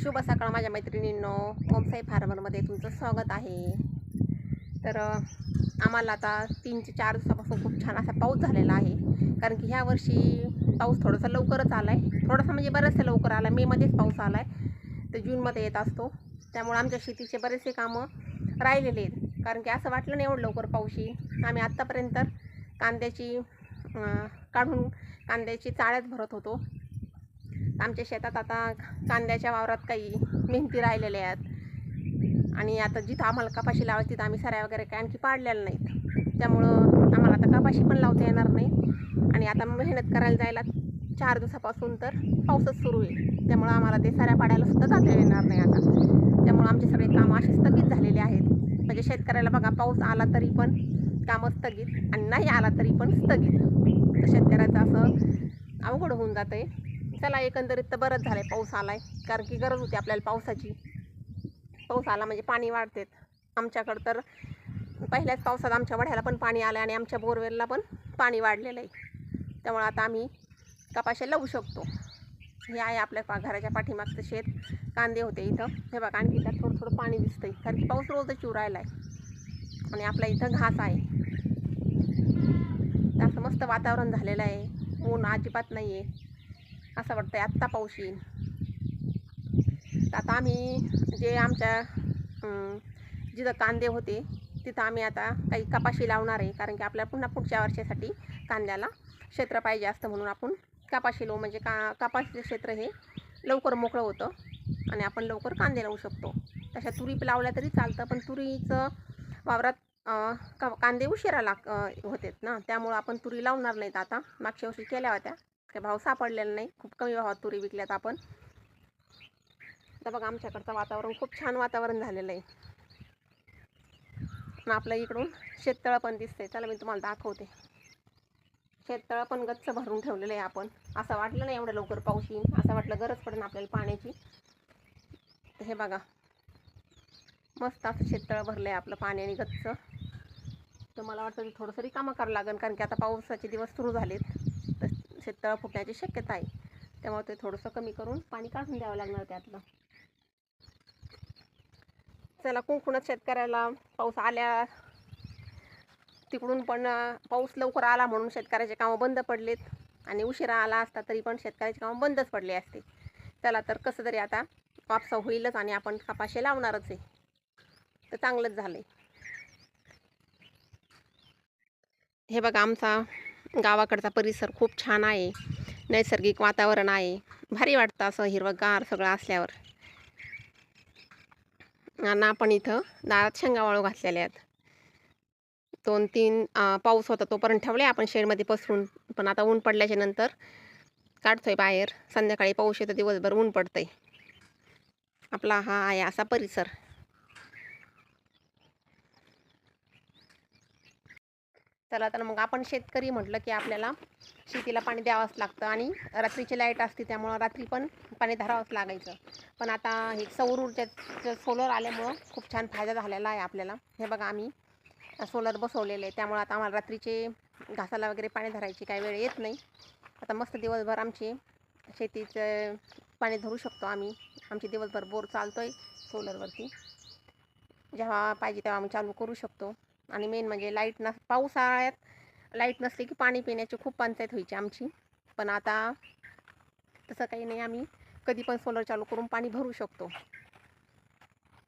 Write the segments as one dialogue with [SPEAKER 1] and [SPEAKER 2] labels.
[SPEAKER 1] शुभ सकाळ माझ्या मैत्रिणींनो. ओमसाई फार्मरमध्ये तुमचं स्वागत आहे. तर आम्हाला आता तीन ते चार दिवसापासून खूप छान असा पाऊस झालेला आहे. कारण की ह्या वर्षी पाऊस थोडासा लवकरच आला आहे थोडासा म्हणजे बऱ्याचसा लवकर आला मेमध्येच पाऊस आला आहे तर जूनमध्ये येत असतो. त्यामुळे आमच्या शेतीचे बरेचसे कामं राहिलेले आहेत. कारण की असं वाटलं नाही एवढं लवकर पाऊस येईल आम्ही आत्तापर्यंत कांद्याची काढून कांद्याची चाळ्यात भरत होतो. आमच्या शेतात आता कांद्याच्या वावरात काही मेहनती राहिलेल्या आहेत. आणि आता जिथं आम्हाला कपाशी लावायची तिथं आम्ही सऱ्या वगैरे काय आणखी पाडलेल्या नाहीत. त्यामुळं आम्हाला आता कपाशी पण लावता येणार नाही. आणि आता मेहनत करायला जायला चार दिवसापासून तर पाऊसच सुरू आहे. त्यामुळं आम्हाला ते साऱ्या पाडायला सुद्धा जाता येणार नाही आता. त्यामुळं आमचे सगळे कामं असे स्थगित झालेले आहेत. म्हणजे शेतकऱ्याला बघा पाऊस आला तरी पण कामं स्थगित आणि नाही आला तरी पण स्थगित. तर शेतकऱ्याचं असं अवघड होऊन जातं आहे चला एकंदरीत तर बरंच झालं आहे पाऊस आला आहे कारण की गरज होती आपल्याला पावसाची. पाऊस आला म्हणजे पाणी वाढतेत. आमच्याकडं तर पहिल्याच पावसात आमच्या वढ्याला पण पाणी आलं आणि आमच्या बोरवेलला पण पाणी वाढलेलं आहे. त्यामुळं आता आम्ही कपाशा लावू शकतो. हे आहे आपल्या पा घराच्या पाठीमागचं शेत. कांदे होते इथं. हे बघा आणखी त्यात थोडं थोडं पाणी दिसतं आहे कारण की पाऊस रोजच येऊ राहिला आहे आणि आपल्या इथं घास आहे. असं मस्त वातावरण झालेलं आहे. ऊन अजिबात नाही आहे असं वाटतं आहे आत्ता पाऊस येईल. तर आता आम्ही जे आमच्या जिथं कांदे होते तिथं आम्ही आता काही कपाशी लावणार आहे. कारण की आपल्या पुन्हा पुढच्या वर्षासाठी कांद्याला क्षेत्र पाहिजे असतं म्हणून आपण कपाशी लावू. म्हणजे का कपाशीचं क्षेत्र हे लवकर मोकळं होतं आणि आपण लवकर कांदे लावू शकतो. तशा तुरी लावल्या तरी चालतं पण तुरीचं वावरात का कांदे उशिरा लाग होतेत ना. त्यामुळं आपण तुरी लावणार नाहीत आता. मागच्या वर्षी केल्या होत्या. काही भाव सापडलेला नाही. खूप कमी भावात तुरी विकल्यात आपण. तर बघा आमच्याकडचं वातावरण खूप छान वातावरण झालेलं आहे. आणि आपल्या इकडून शेततळं पण दिसतंय. चला मी तुम्हाला दाखवते. शेततळं पण गच्च भरून ठेवलेलं आहे आपण. असं वाटलं नाही एवढं लवकर पाऊस येईल असं वाटलं गरज पडेल आपल्याला पाण्याची. हे बघा. मस्त असं शेततळं भरलं आहे आपलं पाण्याने गच्च. तर मला वाटतं की थोडंसं रिकामं करावं लागेल कारण की आता पावसाचे दिवस सुरू झालेत. तर शेततळं फुटण्याची शक्यता आहे. त्यामुळे ते थोडंसं कमी करून पाणी काढून द्यावं लागणार त्यातलं. चला कुंकुणच शेतकऱ्याला पाऊस आल्या तिकडून पण पाऊस लवकर आला म्हणून शेतकऱ्याचे कामं बंद पडलेत. आणि उशिरा आला असता तरी पण शेतकऱ्याचे कामं बंदच पडले असते. चला तर कसं तरी आता कापसा होईलच आणि आपण कपाशे लावणारच आहे. तर चांगलंच झालं हे बघा आमचा गावाकडचा परिसर खूप छान आहे. नैसर्गिक वातावरण आहे. भारी वाटतं असं हिरवंगार सगळं असल्यावर. आणि आपण इथं दारात शेंगा वाळू घातलेल्या आहेत. दोन तीन पाऊस होता तोपर्यंत ठेवले आपण शेडमध्ये पसरून. पण आता ऊन पडल्याच्या नंतर काढतोय बाहेर. संध्याकाळी पाऊस येतो दिवसभर ऊन पडतंय. आपला हा आहे असा परिसर. चला तर मग आपण शेतकरी म्हटलं की आपल्याला शेतीला पाणी द्यावंच लागतं आणि रात्रीची लाइट असते त्यामुळं रात्री पण पाणी धरावंच लागायचं. पण आता हे सौर ऊर्जेचं सोलर आल्यामुळं खूप छान फायदा झालेला आहे आपल्याला. हे बघा आम्ही सोलर बसवलेले आहे. त्यामुळं आता आम्हाला रात्रीचे घासाला वगैरे पाणी धरायची काही वेळ येत नाही. आता मस्त दिवसभर आमची शेतीचं पाणी धरू शकतो आम्ही. आमची दिवसभर बोर चालतो आहे सोलरवरती जेव्हा पाहिजे तेव्हा आम्ही चालू करू शकतो. आणि मेन म्हणजे लाइट नस पावसाळ्यात लाइट नसली की पाणी पिण्याची खूप पंचायत व्हायची आमची. पण आता तसं काही नाही आम्ही कधी पण सोलर चालू करून पाणी भरू शकतो.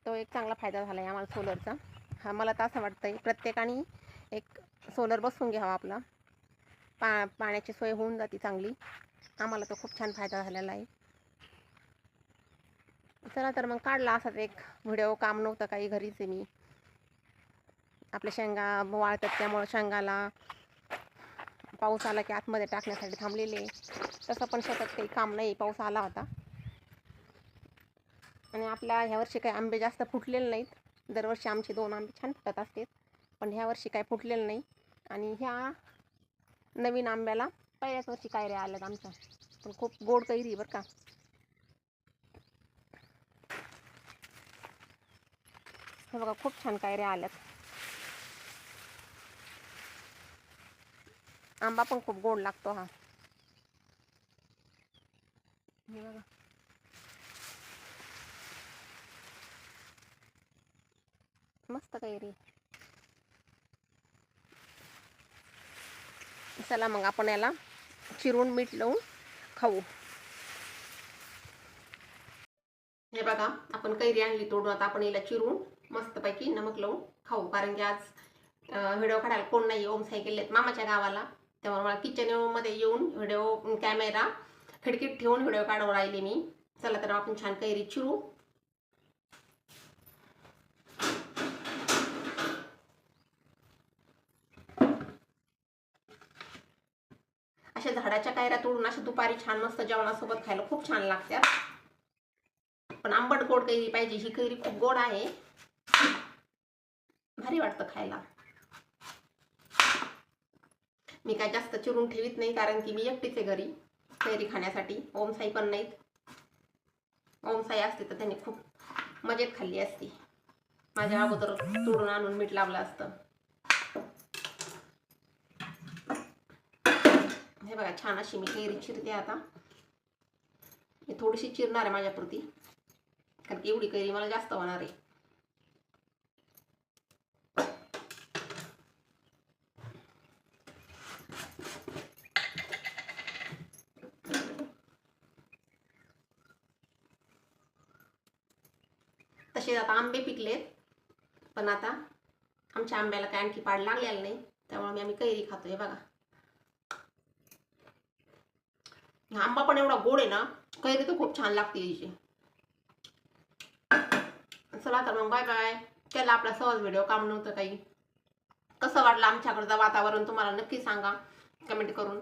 [SPEAKER 1] तो एक चांगला फायदा झाला आहे आम्हाला सोलरचा हा मला तर असं वाटतं आहे प्रत्येकाने एक सोलर बसवून घ्यावा आपला. पा पाण्याची सोय होऊन जाते चांगली. आम्हाला तो खूप छान फायदा झालेला आहे. चला तर मग काढला असाच एक व्हिडिओ काम नव्हतं काही घरीच आहे मी. आपल्या शेंगा वाळतात त्यामुळं शेंगाला पाऊस आला की आतमध्ये टाकण्यासाठी थांबलेले तसं पण शेतात काही काम नाही पाऊस आला होता. आणि आपल्या ह्या वर्षी काही आंबे जास्त फुटलेले नाहीत. दरवर्षी आमचे दोन आंबे छान फुटत असतात. पण ह्या वर्षी काही फुटलेलं नाही. आणि ह्या नवीन आंब्याला पहिल्याच वर्षी कायऱ्या आल्यात आमच्या. पण खूप गोड कैरी बरं का. हे बघा खूप छान कायऱ्या आल्यात. आंबा पण खूप गोड लागतो हा. मस्त कैरी चला मग आपण याला चिरून मीठ लावून खाऊ. हे बघा आपण कैरी आणली तोडून आता आपण याला चिरून मस्तपैकी नमक लावून खाऊ. कारण की आज व्हिडिओ काढायला कोण नाही ओम साई केले मामाच्या गावाला. त्यामुळे मला किचनमध्ये येऊन व्हिडिओ कॅमेरा खिडकीत ठेवून व्हिडिओ काढू राहिले मी. चला तर आपण छान कैरी चिरू. अशा झाडाच्या कैऱ्या तोडून अशा दुपारी छान मस्त जेवणासोबत खायला खूप छान लागतात. पण आंबट गोड कैरी पाहिजे ही कैरी खूप गोड आहे. भारी वाटतं खायला. मी काय जास्त चिरून ठेवीत नाही कारण की मी एकटीच आहे घरी कैरी खाण्यासाठी. ओमसाई पण नाहीत. ओमसाई असते तर त्यांनी खूप मजेत खाल्ली असती. माझ्या अगोदर तोडून आणून मीठ लावलं असतं. हे बघा छान अशी मी कैरी चिरते आता. मी थोडीशी चिरणार आहे माझ्यापुरती कारण की एवढी कैरी मला जास्त होणार आहे. तसे आता आंबे पिकलेत. पण आता आमच्या आंब्याला काय आणखी पाड लागलेला नाही. त्यामुळे मी आम्ही कैरी खातोय बघा. आंबा पण एवढा गोड आहे ना कैरी तर खूप छान लागते याची. चला तर मग बाय बाय केला आपला सहज व्हिडिओ काम नव्हतं काही. कसं वाटलं आमच्याकडचं वातावरण तुम्हाला नक्की सांगा. कमेंट करून.